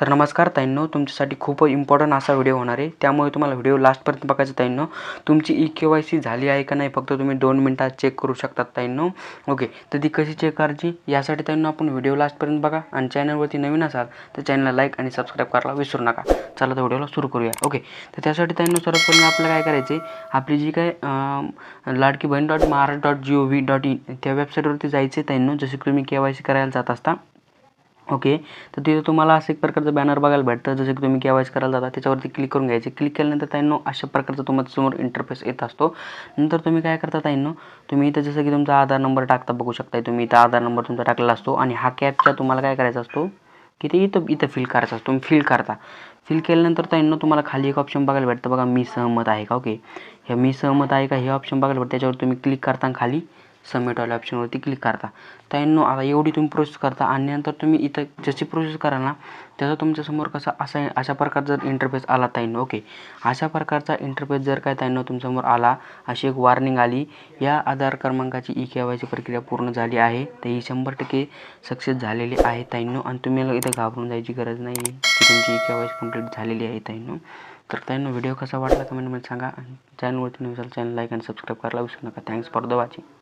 तर नमस्कार ताईंनो तुमच्यासाठी खूप इम्पॉर्टंट असा व्हिडिओ होणार आहे. त्यामुळे तुम्हाला व्हिडिओ लास्टपर्यंत बघायचं ताईंनो. तुमची ई के वाय सी झाली आहे का नाही फक्त तुम्ही दोन मिनटात चेक करू शकतात ताईंनो. ओके तर ती कशी चेक करायची यासाठी ताईंनो आपण व्हिडिओ लास्टपर्यंत बघा. आणि चॅनलवरती नवीन असाल तर चॅनलला लाईक आणि सबस्क्राईब करायला विसरू नका. चला तर व्हिडिओला सुरू करूया. ओके तर त्यासाठी ताईंनो सर्वप्रथम आपल्याला काय करायचं आहे आपली जी काय Ladki Bahin dot Maharashtra dot G O V dot in त्या वेबसाईटवरती जायचे ताईंनो. जसे की तुम्ही के वाय सी करायला जात असता ओके तर तिथे तुम्हाला असं एक प्रकारचं बॅनर बघायला भेटतं. जसं की तुम्ही केवायच करायला जाता त्याच्यावरती क्लिक करून घ्यायचे. क्लिक केल्यानंतर ताईंनो अशा प्रकारचा तुम्हाला समोर इंटरफेस येत असतो. नंतर तुम्ही काय करता ताईंनो तुम्ही इथं जसं की तुमचा आधार नंबर टाकता बघू शकता तुम्ही. इथं आधार नंबर तुमचा टाकलेला असतो आणि हा कॅपचा तुम्हाला काय करायचा असतो की ते इथं इथं फिल करायचा असतो. तुम्ही फिल करता. फिल केल्यानंतर ताईंनो तुम्हाला खाली एक ऑप्शन बघायला भेटतं. बघा मी सहमत आहे का? ओके हे मी सहमत आहे का? हे ऑप्शन बघायला भेटतं. त्याच्यावर तुम्ही क्लिक करता खाली सबमिटवाल्या ऑप्शनवरती क्लिक करता. ताईंनो आता एवढी तुम्ही प्रोसेस करता आणि नंतर तुम्ही इथं जशी प्रोसेस कराल ना त्याचा तुमच्यासमोर कसा असा अशा प्रकारचा इंटरफेस आला ताईंनो ओके अशा प्रकारचा इंटरफेस जर काय ताईंनो तुमच्यासमोर आला अशी एक वॉर्निंग आली. या आधार क्रमांकाची ई के वायची प्रक्रिया पूर्ण झाली आहे. तर ही शंभर टक्के सक्सेस झालेली आहे ताईनो. आणि तुम्ही इथं घाबरून जायची गरज नाही आहे की तुमची ई के वाय कंप्लीट झालेली आहे ताईनो. तर त्यांना व्हिडिओ कसा वाटला कमेंटमध्ये सांगा. आणि चॅनलवरती नवीन चॅनल लाईक आणि सबस्क्राईब करायला विसरू नका. Thanks for the watching